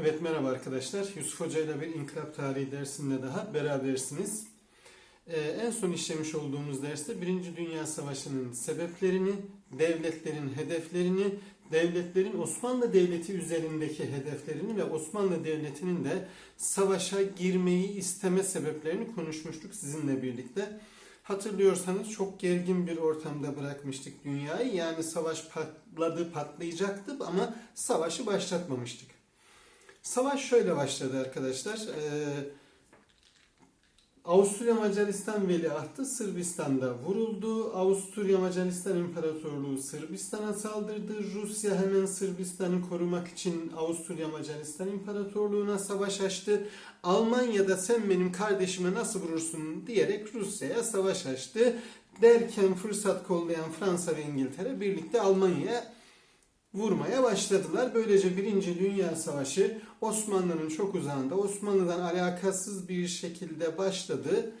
Evet merhaba arkadaşlar. Yusuf Hoca ile bir inkılap tarihi dersinde daha berabersiniz. Ee, en son işlemiş olduğumuz derste Birinci Dünya Savaşı'nın sebeplerini, devletlerin hedeflerini, devletlerin Osmanlı Devleti üzerindeki hedeflerini ve Osmanlı Devleti'nin de savaşa girmeyi isteme sebeplerini konuşmuştuk sizinle birlikte. Hatırlıyorsanız çok gergin bir ortamda bırakmıştık dünyayı. Yani savaş patladı, patlayacaktı ama savaşı başlatmamıştık. Savaş şöyle başladı arkadaşlar. Ee, Avusturya Macaristan veliahtı Sırbistan'da vuruldu. Avusturya Macaristan İmparatorluğu Sırbistan'a saldırdı. Rusya hemen Sırbistan'ı korumak için Avusturya Macaristan İmparatorluğu'na savaş açtı. Almanya'da sen benim kardeşime nasıl vurursun diyerek Rusya'ya savaş açtı. Derken fırsat kollayan Fransa ve İngiltere birlikte Almanya'ya vurmaya başladılar. Böylece Birinci Dünya Savaşı Osmanlı'nın çok uzağında, Osmanlı'dan alakasız bir şekilde başladı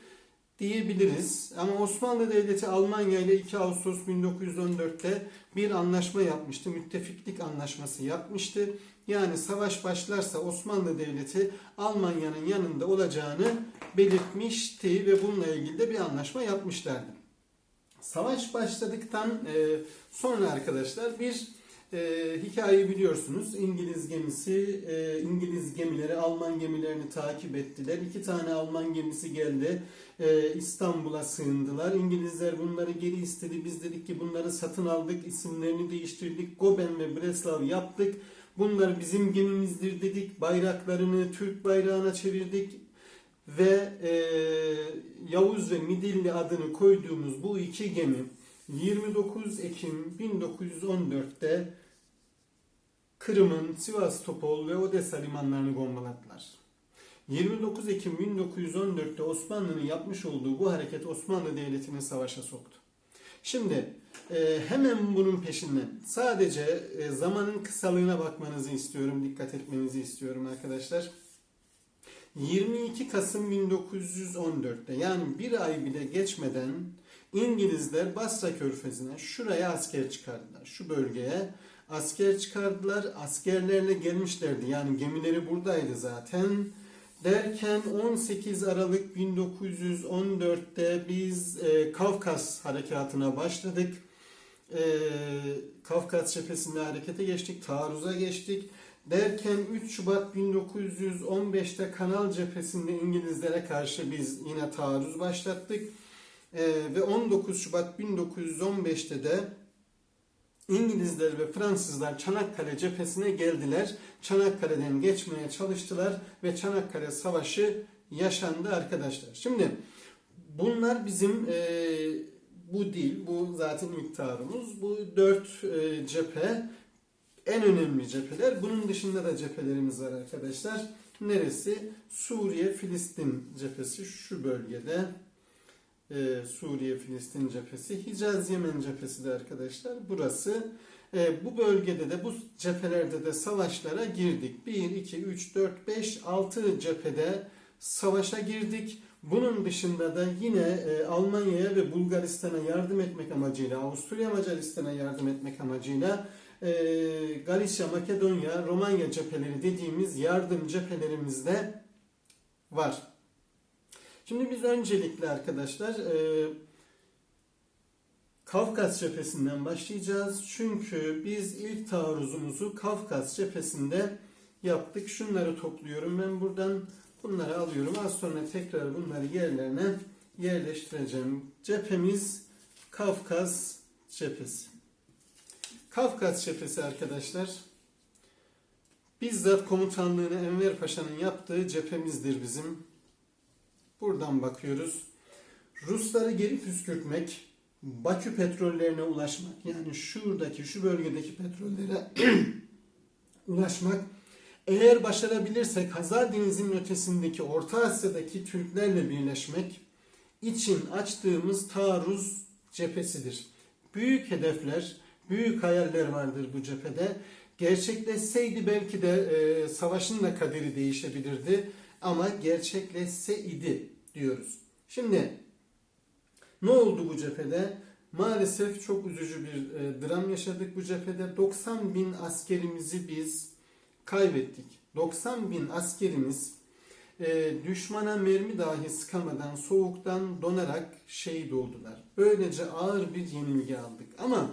diyebiliriz. Ama Osmanlı Devleti Almanya ile 2 Ağustos 1914'te bir anlaşma yapmıştı. Müttefiklik anlaşması yapmıştı. Yani savaş başlarsa Osmanlı Devleti Almanya'nın yanında olacağını belirtmişti ve bununla ilgili de bir anlaşma yapmışlardı. Savaş başladıktan e, sonra arkadaşlar bir e, hikayeyi biliyorsunuz. İngiliz gemisi, e, İngiliz gemileri Alman gemilerini takip ettiler. İki tane Alman gemisi geldi. E, İstanbul'a sığındılar. İngilizler bunları geri istedi. Biz dedik ki bunları satın aldık. isimlerini değiştirdik. Goben ve Breslav yaptık. Bunlar bizim gemimizdir dedik. Bayraklarını Türk bayrağına çevirdik. Ve e, Yavuz ve Midilli adını koyduğumuz bu iki gemi 29 Ekim 1914'te Kırım'ın Sivas, Topol ve Odessa limanlarını bombaladılar. 29 Ekim 1914'te Osmanlı'nın yapmış olduğu bu hareket Osmanlı Devleti'ni savaşa soktu. Şimdi e, hemen bunun peşinden sadece e, zamanın kısalığına bakmanızı istiyorum, dikkat etmenizi istiyorum arkadaşlar. 22 Kasım 1914'te yani bir ay bile geçmeden İngilizler Basra Körfezi'ne şuraya asker çıkardılar. Şu bölgeye asker çıkardılar. Askerlerle gelmişlerdi. Yani gemileri buradaydı zaten. Derken 18 Aralık 1914'te biz e, Kafkas harekatına başladık. E, Kafkas cephesinde harekete geçtik. Taarruza geçtik. Derken 3 Şubat 1915'te Kanal cephesinde İngilizlere karşı biz yine taarruz başlattık. Ee, ve 19 Şubat 1915'te de İngilizler ve Fransızlar Çanakkale cephesine geldiler. Çanakkale'den geçmeye çalıştılar ve Çanakkale Savaşı yaşandı arkadaşlar. Şimdi bunlar bizim e, bu değil, bu zaten miktarımız. Bu dört e, cephe en önemli cepheler. Bunun dışında da cephelerimiz var arkadaşlar. Neresi? Suriye, Filistin cephesi şu bölgede. Ee, Suriye, Filistin cephesi. Hicaz, Yemen cephesi de arkadaşlar. Burası. Ee, bu bölgede de bu cephelerde de savaşlara girdik. 1, 2, 3, 4, 5, 6 cephede savaşa girdik. Bunun dışında da yine e, Almanya'ya ve Bulgaristan'a yardım etmek amacıyla, Avusturya Macaristan'a yardım etmek amacıyla e, Galicia, Makedonya, Romanya cepheleri dediğimiz yardım cephelerimiz de var. Şimdi biz öncelikle arkadaşlar e, Kafkas cephesinden başlayacağız. Çünkü biz ilk taarruzumuzu Kafkas cephesinde yaptık. Şunları topluyorum ben buradan. Bunları alıyorum. Az sonra tekrar bunları yerlerine yerleştireceğim. Cephemiz Kafkas cephesi. Kafkas cephesi arkadaşlar bizzat komutanlığını Enver Paşa'nın yaptığı cephemizdir bizim. Buradan bakıyoruz. Rusları geri püskürtmek, Bakü petrollerine ulaşmak yani şuradaki şu bölgedeki petrollere ulaşmak eğer başarabilirsek Hazar Denizi'nin ötesindeki Orta Asya'daki Türklerle birleşmek için açtığımız taarruz cephesidir. Büyük hedefler, büyük hayaller vardır bu cephede. Gerçekleşseydi belki de e, savaşın da kaderi değişebilirdi ama gerçekleşse idi diyoruz. Şimdi ne oldu bu cephede? Maalesef çok üzücü bir e, dram yaşadık bu cephede. 90 bin askerimizi biz kaybettik. 90 bin askerimiz e, düşmana mermi dahi sıkamadan soğuktan donarak şehit oldular. Böylece ağır bir yenilgi aldık. Ama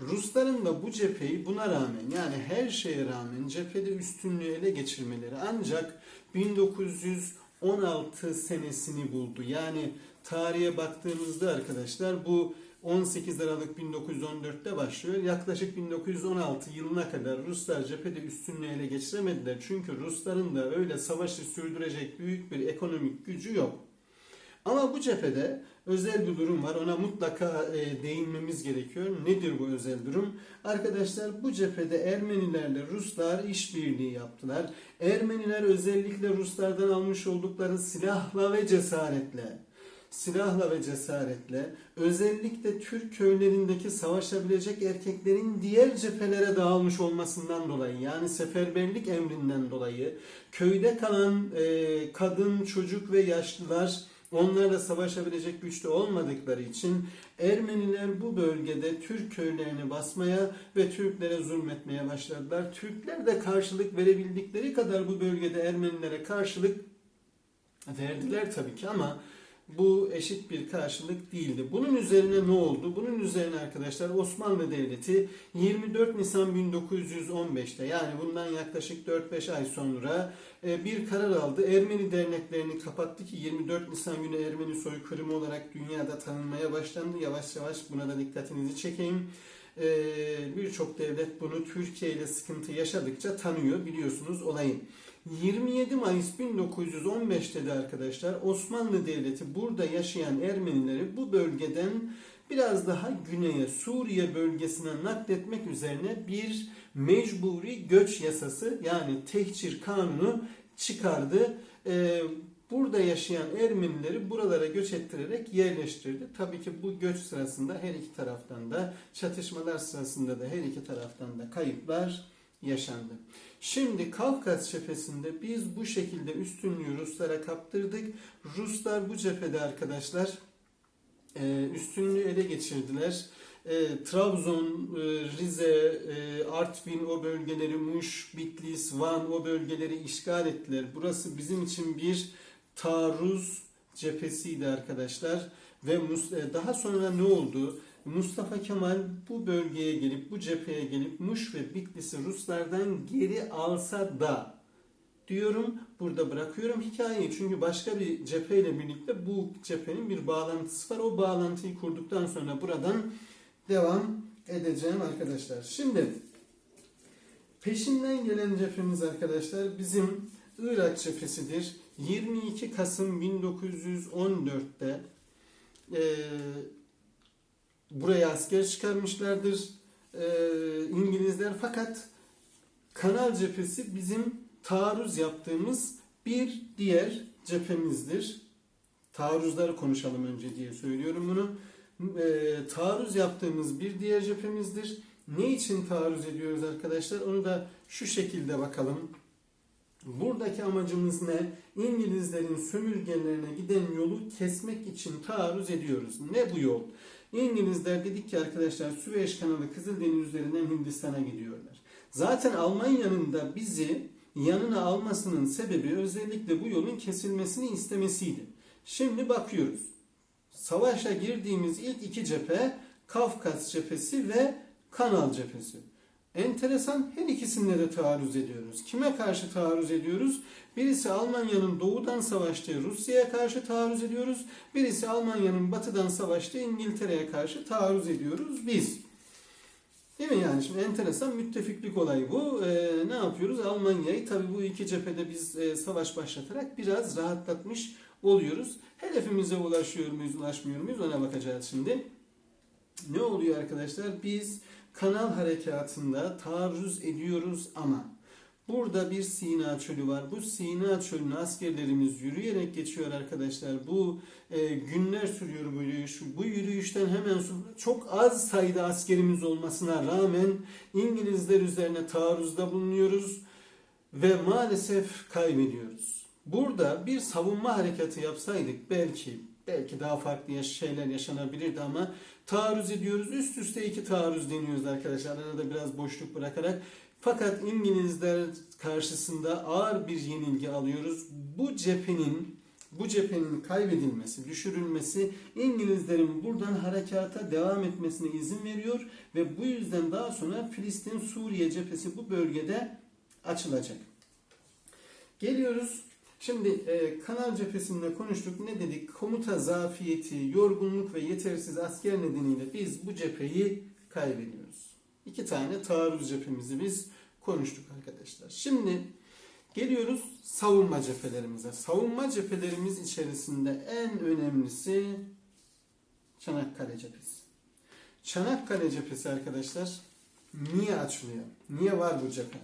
Rusların da bu cepheyi buna rağmen yani her şeye rağmen cephede üstünlüğü ele geçirmeleri ancak 1916 senesini buldu. Yani tarihe baktığımızda arkadaşlar bu 18 Aralık 1914'te başlıyor. Yaklaşık 1916 yılına kadar Ruslar cephede üstünlüğü ele geçiremediler. Çünkü Rusların da öyle savaşı sürdürecek büyük bir ekonomik gücü yok. Ama bu cephede özel bir durum var. Ona mutlaka e, değinmemiz gerekiyor. Nedir bu özel durum? Arkadaşlar bu cephede Ermenilerle Ruslar işbirliği yaptılar. Ermeniler özellikle Ruslardan almış oldukları silahla ve cesaretle silahla ve cesaretle özellikle Türk köylerindeki savaşabilecek erkeklerin diğer cephelere dağılmış olmasından dolayı yani seferberlik emrinden dolayı köyde kalan e, kadın, çocuk ve yaşlılar onlarla savaşabilecek güçte olmadıkları için Ermeniler bu bölgede Türk köylerini basmaya ve Türklere zulmetmeye başladılar. Türkler de karşılık verebildikleri kadar bu bölgede Ermenilere karşılık verdiler tabii ki ama bu eşit bir karşılık değildi. Bunun üzerine ne oldu? Bunun üzerine arkadaşlar Osmanlı Devleti 24 Nisan 1915'te yani bundan yaklaşık 4-5 ay sonra e, bir karar aldı. Ermeni derneklerini kapattı ki 24 Nisan günü Ermeni soykırımı olarak dünyada tanınmaya başlandı. Yavaş yavaş buna da dikkatinizi çekeyim. E, Birçok devlet bunu Türkiye ile sıkıntı yaşadıkça tanıyor biliyorsunuz olayı. 27 Mayıs 1915'te de arkadaşlar Osmanlı Devleti burada yaşayan Ermenileri bu bölgeden biraz daha güneye Suriye bölgesine nakletmek üzerine bir mecburi göç yasası yani tehcir kanunu çıkardı. Ee, burada yaşayan Ermenileri buralara göç ettirerek yerleştirdi. Tabii ki bu göç sırasında her iki taraftan da çatışmalar sırasında da her iki taraftan da kayıplar yaşandı. Şimdi Kafkas cephesinde biz bu şekilde üstünlüğü Ruslara kaptırdık. Ruslar bu cephede arkadaşlar e, üstünlüğü ele geçirdiler. E, Trabzon, e, Rize, Artvin o bölgeleri, Muş, Bitlis, Van o bölgeleri işgal ettiler. Burası bizim için bir taarruz cephesiydi arkadaşlar. Ve daha sonra ne oldu? Mustafa Kemal bu bölgeye gelip, bu cepheye gelip Muş ve Bitlis'i Ruslardan geri alsa da diyorum burada bırakıyorum hikayeyi. Çünkü başka bir cepheyle birlikte bu cephenin bir bağlantısı var. O bağlantıyı kurduktan sonra buradan devam edeceğim arkadaşlar. Şimdi peşinden gelen cephemiz arkadaşlar bizim Irak cephesidir. 22 Kasım 1914'te e, buraya asker çıkarmışlardır e, İngilizler fakat kanal cephesi bizim taarruz yaptığımız bir diğer cephemizdir. Taarruzları konuşalım önce diye söylüyorum bunu. E, taarruz yaptığımız bir diğer cephemizdir. Ne için taarruz ediyoruz arkadaşlar? Onu da şu şekilde bakalım. Buradaki amacımız ne? İngilizlerin sömürgelerine giden yolu kesmek için taarruz ediyoruz. Ne bu yol? İngilizler dedik ki arkadaşlar Süveyş kanalı Kızıldeniz üzerinden Hindistan'a gidiyorlar. Zaten Almanya'nın da bizi yanına almasının sebebi özellikle bu yolun kesilmesini istemesiydi. Şimdi bakıyoruz. Savaşa girdiğimiz ilk iki cephe Kafkas cephesi ve Kanal cephesi. Enteresan her ikisinde de taarruz ediyoruz. Kime karşı taarruz ediyoruz? Birisi Almanya'nın doğudan savaştığı Rusya'ya karşı taarruz ediyoruz. Birisi Almanya'nın batıdan savaştığı İngiltere'ye karşı taarruz ediyoruz biz. Değil mi yani şimdi enteresan müttefiklik olayı bu. Ee, ne yapıyoruz? Almanya'yı tabii bu iki cephede biz e, savaş başlatarak biraz rahatlatmış oluyoruz. Hedefimize ulaşıyor muyuz, ulaşmıyor muyuz ona bakacağız şimdi. Ne oluyor arkadaşlar? Biz kanal harekatında taarruz ediyoruz ama burada bir Sina çölü var. Bu Sina çölünü askerlerimiz yürüyerek geçiyor arkadaşlar. Bu e, günler sürüyor bu yürüyüş. Bu yürüyüşten hemen sonra çok az sayıda askerimiz olmasına rağmen İngilizler üzerine taarruzda bulunuyoruz ve maalesef kaybediyoruz. Burada bir savunma harekatı yapsaydık belki belki daha farklı şeyler yaşanabilirdi ama taarruz ediyoruz. Üst üste iki taarruz deniyoruz arkadaşlar. Arada biraz boşluk bırakarak. Fakat İngilizler karşısında ağır bir yenilgi alıyoruz. Bu cephenin bu cephenin kaybedilmesi, düşürülmesi İngilizlerin buradan harekata devam etmesine izin veriyor ve bu yüzden daha sonra Filistin-Suriye cephesi bu bölgede açılacak. Geliyoruz. Şimdi e, kanal cephesinde konuştuk. Ne dedik? Komuta zafiyeti, yorgunluk ve yetersiz asker nedeniyle biz bu cepheyi kaybediyoruz. İki tane taarruz cephemizi biz konuştuk arkadaşlar. Şimdi geliyoruz savunma cephelerimize. Savunma cephelerimiz içerisinde en önemlisi Çanakkale cephesi. Çanakkale cephesi arkadaşlar niye açılıyor? Niye var bu cephe?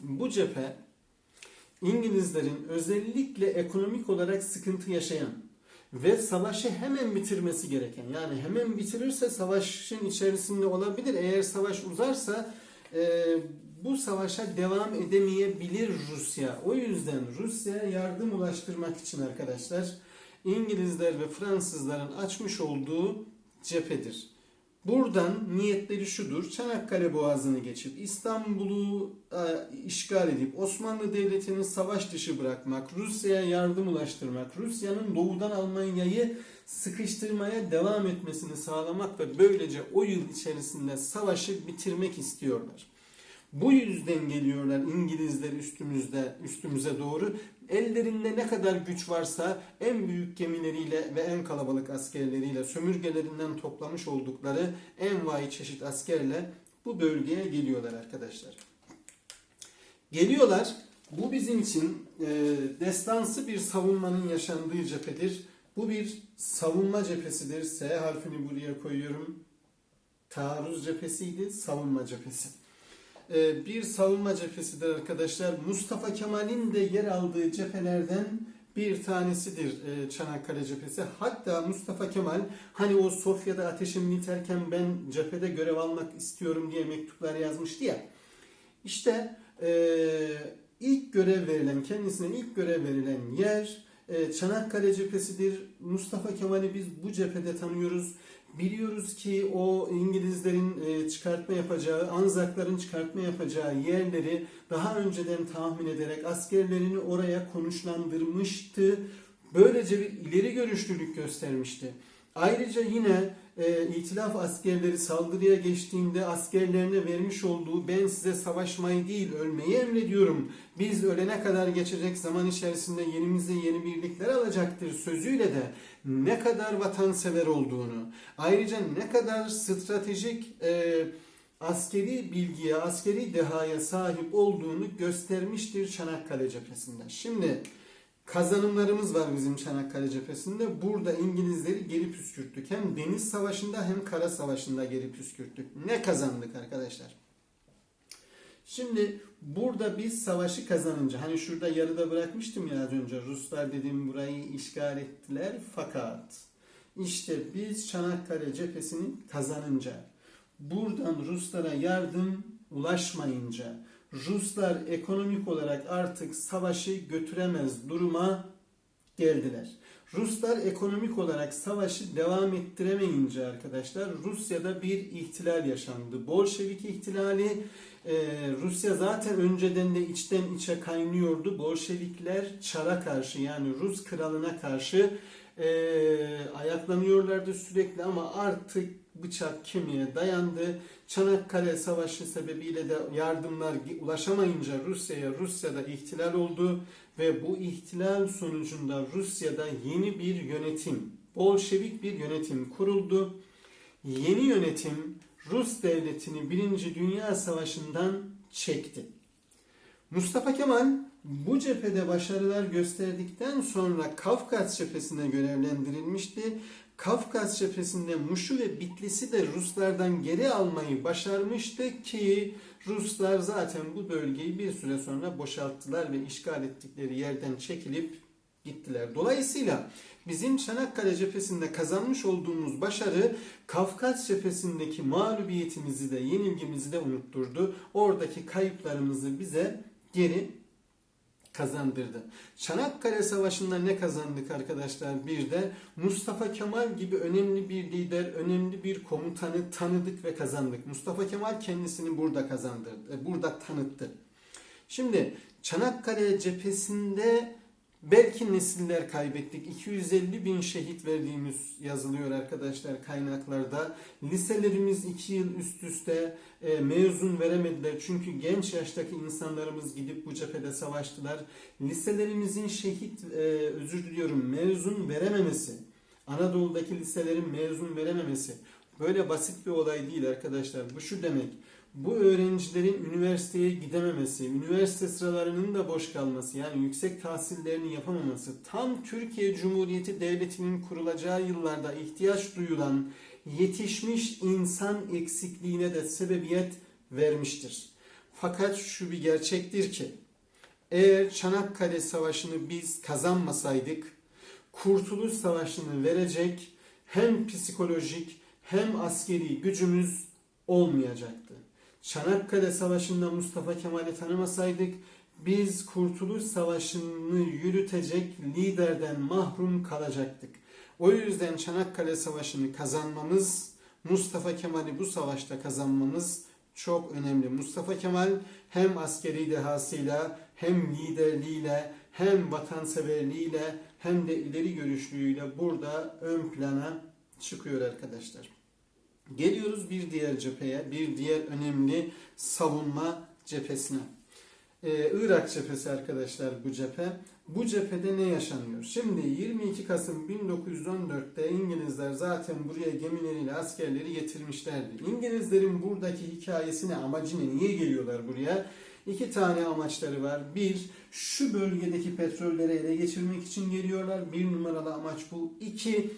Bu cephe İngilizlerin özellikle ekonomik olarak sıkıntı yaşayan ve savaşı hemen bitirmesi gereken yani hemen bitirirse savaşın içerisinde olabilir. Eğer savaş uzarsa e, bu savaşa devam edemeyebilir Rusya. O yüzden Rusya'ya yardım ulaştırmak için arkadaşlar İngilizler ve Fransızların açmış olduğu cephedir. Buradan niyetleri şudur. Çanakkale Boğazı'nı geçip İstanbul'u e, işgal edip Osmanlı Devleti'ni savaş dışı bırakmak, Rusya'ya yardım ulaştırmak, Rusya'nın doğudan Almanya'yı sıkıştırmaya devam etmesini sağlamak ve böylece o yıl içerisinde savaşı bitirmek istiyorlar. Bu yüzden geliyorlar İngilizler üstümüzde üstümüze doğru. Ellerinde ne kadar güç varsa en büyük gemileriyle ve en kalabalık askerleriyle sömürgelerinden toplamış oldukları envai çeşit askerle bu bölgeye geliyorlar arkadaşlar. Geliyorlar. Bu bizim için e, destansı bir savunmanın yaşandığı cephedir. Bu bir savunma cephesidir. S harfini buraya koyuyorum. Taarruz cephesiydi, savunma cephesi. Ee, bir savunma cephesidir arkadaşlar. Mustafa Kemal'in de yer aldığı cephelerden bir tanesidir e, Çanakkale cephesi. Hatta Mustafa Kemal hani o Sofya'da ateşim biterken ben cephede görev almak istiyorum diye mektuplar yazmıştı ya. İşte e, ilk görev verilen, kendisine ilk görev verilen yer Çanakkale cephesidir. Mustafa Kemal'i biz bu cephede tanıyoruz. Biliyoruz ki o İngilizlerin e, çıkartma yapacağı, Anzakların çıkartma yapacağı yerleri daha önceden tahmin ederek askerlerini oraya konuşlandırmıştı. Böylece bir ileri görüşlülük göstermişti. Ayrıca yine e, itilaf askerleri saldırıya geçtiğinde askerlerine vermiş olduğu ben size savaşmayı değil ölmeyi emrediyorum. Biz ölene kadar geçecek zaman içerisinde yenimize yeni birlikler alacaktır sözüyle de ne kadar vatansever olduğunu, ayrıca ne kadar stratejik e, askeri bilgiye, askeri dehaya sahip olduğunu göstermiştir Çanakkale cephesinde. Şimdi kazanımlarımız var bizim Çanakkale cephesinde. Burada İngilizleri geri püskürttük. Hem deniz savaşında hem kara savaşında geri püskürttük. Ne kazandık arkadaşlar? Şimdi burada biz savaşı kazanınca hani şurada yarıda bırakmıştım ya az önce Ruslar dedim burayı işgal ettiler fakat işte biz Çanakkale cephesini kazanınca buradan Ruslara yardım ulaşmayınca Ruslar ekonomik olarak artık savaşı götüremez duruma geldiler. Ruslar ekonomik olarak savaşı devam ettiremeyince arkadaşlar Rusya'da bir ihtilal yaşandı. Bolşevik ihtilali ee, Rusya zaten önceden de içten içe kaynıyordu. Bolşevikler Çar'a karşı yani Rus kralına karşı e, ayaklanıyorlardı sürekli ama artık bıçak kemiğe dayandı. Çanakkale Savaşı sebebiyle de yardımlar ulaşamayınca Rusya'ya Rusya'da ihtilal oldu ve bu ihtilal sonucunda Rusya'da yeni bir yönetim, Bolşevik bir yönetim kuruldu. Yeni yönetim Rus devletini Birinci Dünya Savaşı'ndan çekti. Mustafa Kemal bu cephede başarılar gösterdikten sonra Kafkas cephesine görevlendirilmişti. Kafkas cephesinde Muş'u ve Bitlis'i de Ruslardan geri almayı başarmıştı ki Ruslar zaten bu bölgeyi bir süre sonra boşalttılar ve işgal ettikleri yerden çekilip gittiler. Dolayısıyla bizim Çanakkale cephesinde kazanmış olduğumuz başarı Kafkas cephesindeki mağlubiyetimizi de yenilgimizi de unutturdu. Oradaki kayıplarımızı bize geri kazandırdı. Çanakkale Savaşı'nda ne kazandık arkadaşlar? Bir de Mustafa Kemal gibi önemli bir lider, önemli bir komutanı tanıdık ve kazandık. Mustafa Kemal kendisini burada kazandırdı, e, burada tanıttı. Şimdi Çanakkale cephesinde belki nesiller kaybettik. 250 bin şehit verdiğimiz yazılıyor arkadaşlar kaynaklarda. Liselerimiz 2 yıl üst üste e, mezun veremediler. Çünkü genç yaştaki insanlarımız gidip bu cephede savaştılar. Liselerimizin şehit, e, özür diliyorum, mezun verememesi. Anadolu'daki liselerin mezun verememesi. Böyle basit bir olay değil arkadaşlar. Bu şu demek bu öğrencilerin üniversiteye gidememesi, üniversite sıralarının da boş kalması, yani yüksek tahsillerini yapamaması, tam Türkiye Cumhuriyeti Devleti'nin kurulacağı yıllarda ihtiyaç duyulan yetişmiş insan eksikliğine de sebebiyet vermiştir. Fakat şu bir gerçektir ki, eğer Çanakkale Savaşı'nı biz kazanmasaydık, Kurtuluş Savaşı'nı verecek hem psikolojik hem askeri gücümüz olmayacaktı. Çanakkale Savaşı'nda Mustafa Kemal'i tanımasaydık biz Kurtuluş Savaşı'nı yürütecek liderden mahrum kalacaktık. O yüzden Çanakkale Savaşı'nı kazanmamız, Mustafa Kemal'i bu savaşta kazanmamız çok önemli. Mustafa Kemal hem askeri dehasıyla hem liderliğiyle hem vatanseverliğiyle hem de ileri görüşlüğüyle burada ön plana çıkıyor arkadaşlar. Geliyoruz bir diğer cepheye, bir diğer önemli savunma cephesine. Ee, Irak cephesi arkadaşlar bu cephe. Bu cephede ne yaşanıyor? Şimdi 22 Kasım 1914'te İngilizler zaten buraya gemileriyle askerleri getirmişlerdi. İngilizlerin buradaki hikayesine, amacı ne? Niye geliyorlar buraya? İki tane amaçları var. Bir, şu bölgedeki petrolleri ele geçirmek için geliyorlar. Bir numaralı amaç bu. İki,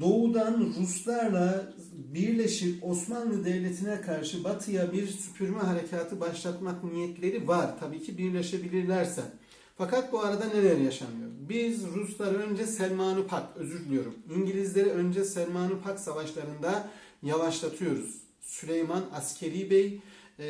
doğudan Ruslarla birleşip Osmanlı Devleti'ne karşı batıya bir süpürme harekatı başlatmak niyetleri var. Tabii ki birleşebilirlerse. Fakat bu arada neler yaşanıyor? Biz Ruslar önce Selman-ı Pak, özür diliyorum. İngilizleri önce Selman-ı Pak savaşlarında yavaşlatıyoruz. Süleyman Askeri Bey e,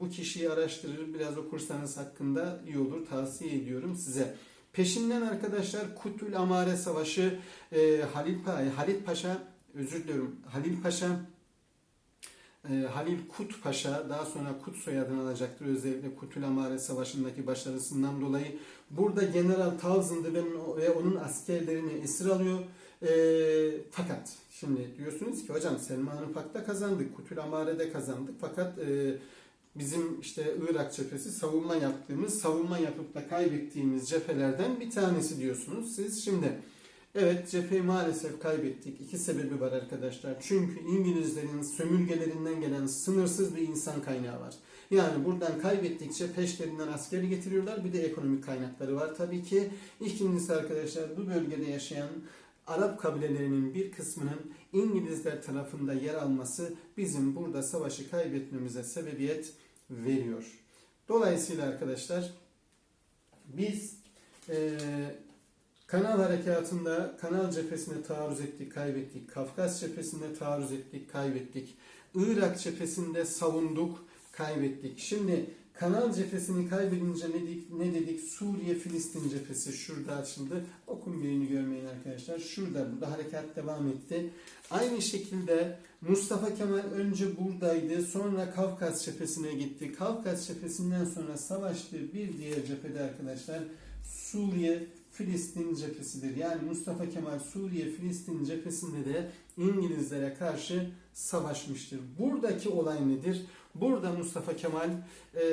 bu kişiyi araştırır, biraz okursanız hakkında iyi olur. Tavsiye ediyorum size. Peşinden arkadaşlar Kutül Amare Savaşı e, Halil, pa Halit Paşa özür diliyorum Halil Paşa e, Halil Kut Paşa daha sonra Kut soyadını alacaktır özellikle Kutül Amare Savaşı'ndaki başarısından dolayı. Burada General Townsend'ı ve onun askerlerini esir alıyor. E, fakat şimdi diyorsunuz ki hocam Selman-ı Pak'ta kazandık, Kutül Amare'de kazandık fakat e, bizim işte Irak cephesi savunma yaptığımız, savunma yapıp da kaybettiğimiz cephelerden bir tanesi diyorsunuz siz. Şimdi evet cepheyi maalesef kaybettik. İki sebebi var arkadaşlar. Çünkü İngilizlerin sömürgelerinden gelen sınırsız bir insan kaynağı var. Yani buradan kaybettikçe peşlerinden askeri getiriyorlar. Bir de ekonomik kaynakları var tabii ki. İkincisi arkadaşlar bu bölgede yaşayan Arap kabilelerinin bir kısmının İngilizler tarafında yer alması bizim burada savaşı kaybetmemize sebebiyet veriyor. Dolayısıyla arkadaşlar biz e, kanal harekatında kanal cephesine taarruz ettik, kaybettik. Kafkas cephesinde taarruz ettik, kaybettik. Irak cephesinde savunduk, kaybettik. Şimdi kanal cephesini kaybedince ne dedik? Ne dedik? Suriye Filistin cephesi şurada açıldı. Okun birini görmeyin arkadaşlar. Şurada burada harekat devam etti. Aynı şekilde Mustafa Kemal önce buradaydı. Sonra Kafkas cephesine gitti. Kafkas cephesinden sonra savaştığı bir diğer cephede arkadaşlar Suriye Filistin cephesidir. Yani Mustafa Kemal Suriye Filistin cephesinde de İngilizlere karşı savaşmıştır. Buradaki olay nedir? Burada Mustafa Kemal e,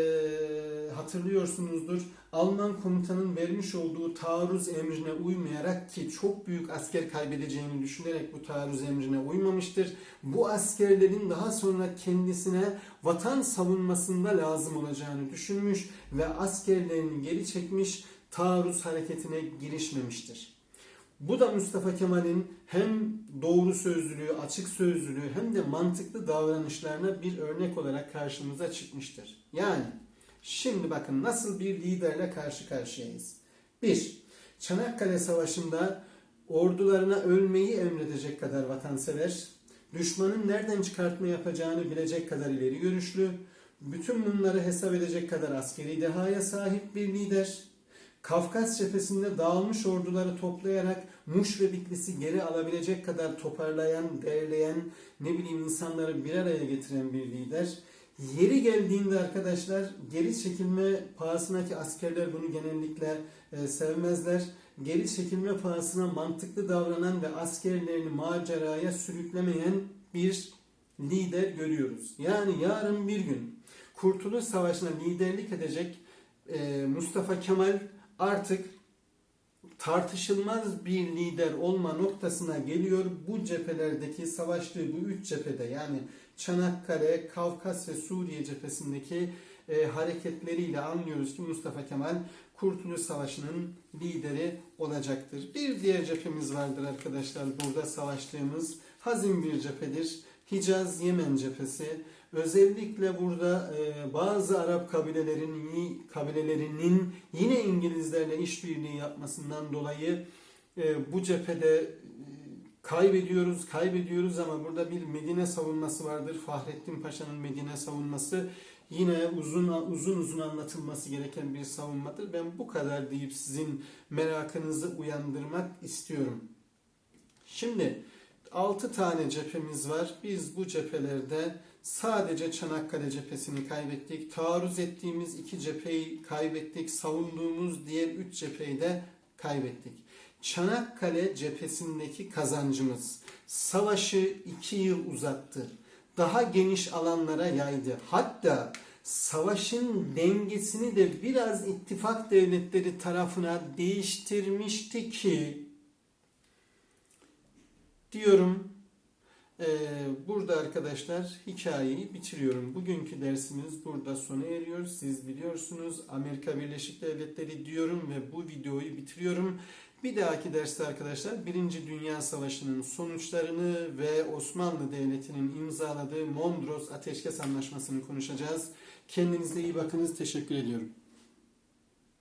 hatırlıyorsunuzdur Alman komutanın vermiş olduğu taarruz emrine uymayarak ki çok büyük asker kaybedeceğini düşünerek bu taarruz emrine uymamıştır. Bu askerlerin daha sonra kendisine vatan savunmasında lazım olacağını düşünmüş ve askerlerini geri çekmiş taarruz hareketine girişmemiştir. Bu da Mustafa Kemal'in hem doğru sözlülüğü, açık sözlülüğü hem de mantıklı davranışlarına bir örnek olarak karşımıza çıkmıştır. Yani şimdi bakın nasıl bir liderle karşı karşıyayız. 1. Çanakkale Savaşı'nda ordularına ölmeyi emredecek kadar vatansever, düşmanın nereden çıkartma yapacağını bilecek kadar ileri görüşlü, Bütün bunları hesap edecek kadar askeri dehaya sahip bir lider. Kafkas cephesinde dağılmış orduları toplayarak Muş ve Bitlis'i geri alabilecek kadar toparlayan, değerleyen, ne bileyim insanları bir araya getiren bir lider. Yeri geldiğinde arkadaşlar geri çekilme pahasına ki askerler bunu genellikle e, sevmezler. Geri çekilme pahasına mantıklı davranan ve askerlerini maceraya sürüklemeyen bir lider görüyoruz. Yani yarın bir gün Kurtuluş Savaşı'na liderlik edecek e, Mustafa Kemal artık tartışılmaz bir lider olma noktasına geliyor. Bu cephelerdeki savaştığı bu üç cephede yani Çanakkale, Kafkas ve Suriye cephesindeki e, hareketleriyle anlıyoruz ki Mustafa Kemal Kurtuluş Savaşı'nın lideri olacaktır. Bir diğer cephemiz vardır arkadaşlar burada savaştığımız hazin bir cephedir. Hicaz Yemen cephesi. Özellikle burada e, bazı Arap kabilelerinin kabilelerinin yine İngilizlerle işbirliği yapmasından dolayı e, bu cephede e, kaybediyoruz, kaybediyoruz ama burada bir Medine savunması vardır. Fahrettin Paşa'nın Medine savunması yine uzun uzun uzun anlatılması gereken bir savunmadır. Ben bu kadar deyip sizin merakınızı uyandırmak istiyorum. Şimdi 6 tane cephemiz var. Biz bu cephelerde sadece Çanakkale cephesini kaybettik. Taarruz ettiğimiz iki cepheyi kaybettik. Savunduğumuz diğer üç cepheyi de kaybettik. Çanakkale cephesindeki kazancımız savaşı iki yıl uzattı. Daha geniş alanlara yaydı. Hatta savaşın dengesini de biraz ittifak devletleri tarafına değiştirmişti ki diyorum. Ee, burada arkadaşlar hikayeyi bitiriyorum. Bugünkü dersimiz burada sona eriyor. Siz biliyorsunuz Amerika Birleşik Devletleri diyorum ve bu videoyu bitiriyorum. Bir dahaki derste arkadaşlar Birinci Dünya Savaşı'nın sonuçlarını ve Osmanlı Devleti'nin imzaladığı Mondros Ateşkes Anlaşması'nı konuşacağız. Kendinize iyi bakınız. Teşekkür ediyorum.